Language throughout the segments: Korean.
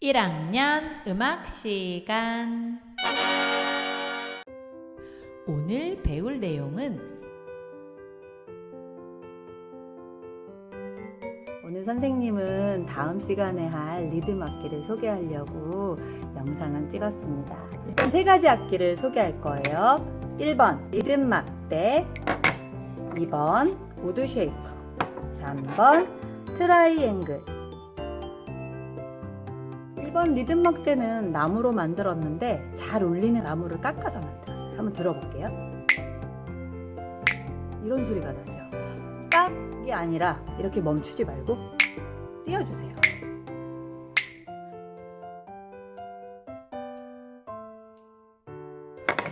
1학년 음악 시간 오늘 배울 내용은 오늘 선생님은 다음 시간에 할 리듬 악기를 소개하려고 영상을 찍었습니다. 세 가지 악기를 소개할 거예요. 1번 리듬 막대, 2번 우드 쉐이커, 3번 트라이앵글. 1번 리듬 막대는 나무로 만들었는데 잘 울리는 나무를 깎아서 만들었어요. 한번 들어볼게요. 이런 소리가 나죠. 깍이 아니라 이렇게 멈추지 말고 띄워주세요.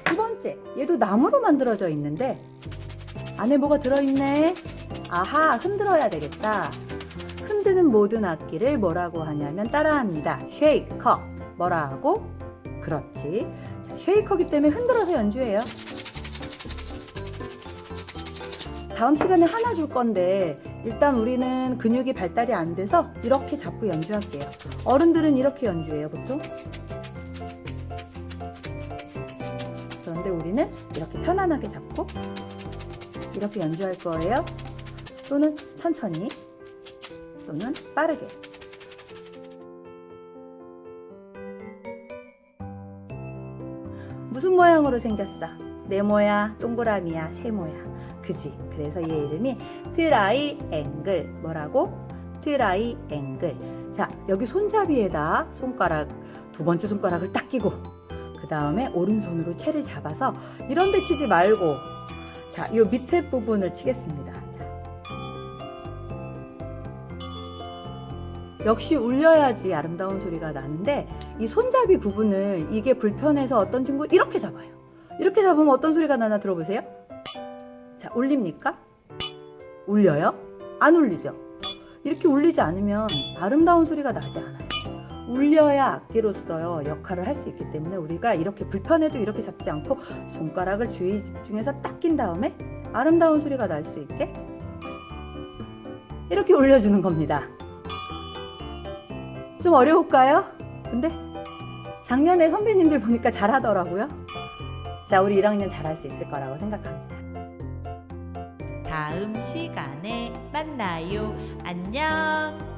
두 번째, 얘도 나무로 만들어져 있는데 안에 뭐가 들어있네? 아하, 흔들어야 되겠다. 흔드는 모든 악기를 뭐라고 하냐면 따라합니다. 쉐이커. 뭐라 하고? 그렇지. 자, 쉐이커기 때문에 흔들어서 연주해요. 다음 시간에 하나 줄 건데 일단 우리는 근육이 발달이 안 돼서 이렇게 잡고 연주할게요. 어른들은 이렇게 연주해요, 보통. 그런데 우리는 이렇게 편안하게 잡고 이렇게 연주할 거예요. 또는 천천히, 또는 빠르게. 무슨 모양으로 생겼어? 네모야, 동그라미야, 세모야. 그지? 그래서 얘 이름이 트라이 앵글. 뭐라고? 트라이 앵글. 자, 여기 손잡이에다 손가락, 두 번째 손가락을 딱 끼고, 그 다음에 오른손으로 채를 잡아서 이런 데 치지 말고, 자, 이 밑에 부분을 치겠습니다. 역시 울려야지 아름다운 소리가 나는데, 이 손잡이 부분을 이게 불편해서 어떤 친구 이렇게 잡아요. 이렇게 잡으면 어떤 소리가 나나 들어보세요. 자, 울립니까? 울려요? 안 울리죠? 이렇게 울리지 않으면 아름다운 소리가 나지 않아요. 울려야 악기로서요 역할을 할 수 있기 때문에 우리가 이렇게 불편해도 이렇게 잡지 않고 손가락을 주의 집중해서 딱 낀 다음에 아름다운 소리가 날 수 있게 이렇게 올려주는 겁니다. 좀 어려울까요? 근데 작년에 선배님들 보니까 잘하더라고요. 자, 우리 1학년 잘할 수 있을 거라고 생각합니다. 다음 시간에 만나요. 안녕.